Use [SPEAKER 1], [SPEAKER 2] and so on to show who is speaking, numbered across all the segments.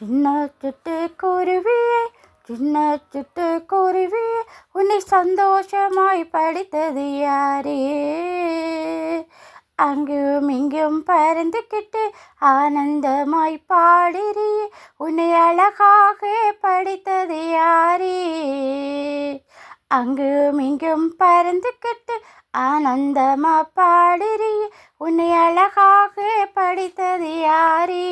[SPEAKER 1] சின்ன சிட்டு குருவியே சின்ன சிட்டு குருவியே உன்னை சந்தோஷமாய் படித்தது யாரே? அங்கும் இங்கும் பறந்துக்கிட்டு ஆனந்தமாய் பாடிறியே உன்னை அழகாக படித்தது யாரே? அங்கும் இங்கும் பறந்துக்கிட்டு ஆனந்தமா பாடிறியே உன்னை அழகாக படித்தது யாரே?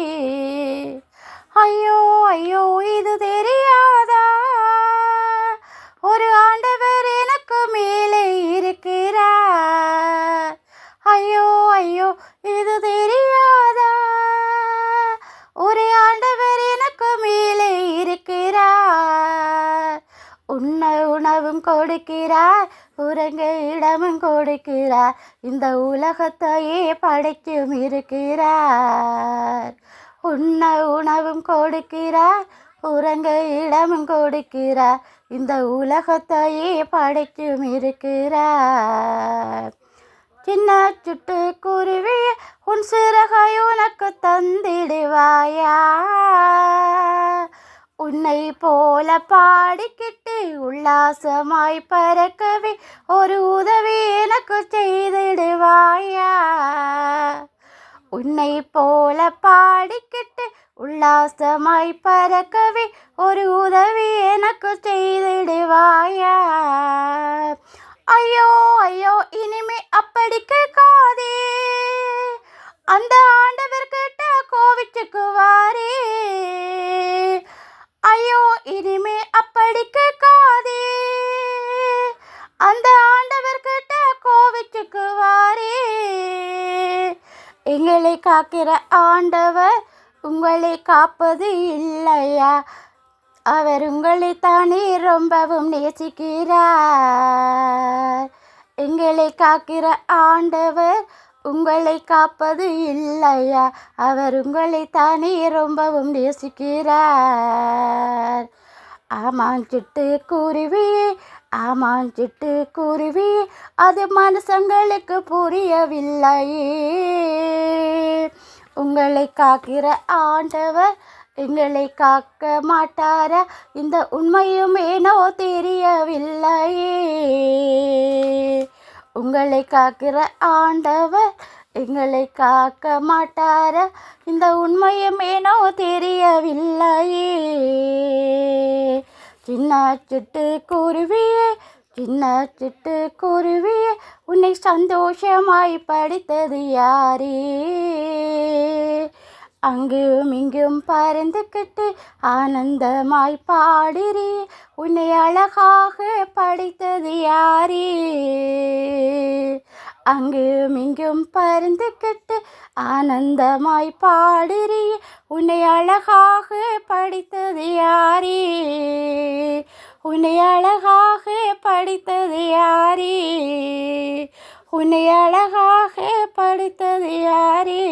[SPEAKER 1] ஐயோ ஐயோ இது தெரியாதா? ஒரு ஆண்டவர் எனக்கு மேலே இருக்கிறார் ஐயோ ஐயோ இது தெரியாதா? ஒரு ஆண்டவர் எனக்கு மேலே இருக்கிறார் உண்ண உணவும் கொடுக்கிறார் உறங்க இடமும் கொடுக்கிறார் இந்த உலகத்தையே படைக்கும் இருக்கிறார். உண்ண உணவும் கொடுக்கிறார் உறங்க இடமும் கொடுக்கிறார் இந்த உலகத்தையே படைக்கும் இருக்கிறார். சின்ன சுட்டு குருவி உன் சிறகை உனக்கு தந்திடுவாயா? உன்னை போல பாடிக்கிட்டு உல்லாசமாய் பறக்கவே ஒரு உதவி எனக்கு செய்திடுவாயா? உன்னை போல பாடிக்கிட்டு உல்லாசமாய் பறக்கவே ஒரு உதவி எனக்கு செய்திடுவாயா? ஐயோ ஐயோ இனிமே அப்படி கேட்காதே. அந்த எங்களை காக்கிற ஆண்டவர் உங்களை காப்பது இல்லையா? அவர் உங்களை தானே ரொம்பவும் நேசிக்கிறார். எங்களை காக்கிற ஆண்டவர் உங்களை காப்பது இல்லையா? அவர் உங்களை தானே ரொம்பவும் நேசிக்கிறார். ஆமாம் சிட்டு ஆமாஞ்சிட்டு ஆமாம் சிட்டு அது மனுஷங்களுக்கு புரியவில்லை. உங்களை காக்கிற ஆண்டவர் எங்களை காக்க மாட்டாரா. இந்த உண்மையும் ஏனோ தெரியவில்லை. உங்களை காக்கிற ஆண்டவர் எங்களை காக்க மாட்டாரா. இந்த உண்மையும் ஏனோ தெரியவில்லை. சின்ன சிட்டு குருவியே சின்ன சிட்டு குருவியே உன்னை சந்தோஷமாய் படித்தது யாரே? அங்கும் இங்கும் பறந்துக்கிட்டு ஆனந்தமாய் பாடிறி உன்னை அழகாக படித்தது யாரே? அங்கும் இங்கும் பறந்துக்கிட்டு ஆனந்தமாய் பாடிறி உன்னை அழகாக படித்தது யாரே? உன்னை அழகாக படித்தது யாரே உன்னை அழகாக படித்தது யாரே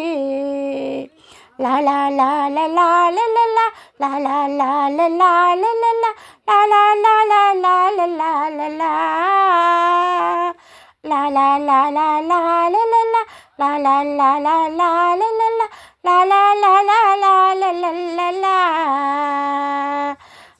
[SPEAKER 1] லாலா லால லால லலா லாலா லால லால லலா லாலா லாலா லால லால லாலா லாலா லால லலா லாலா லாலா லால லலா லாலா லாலா லால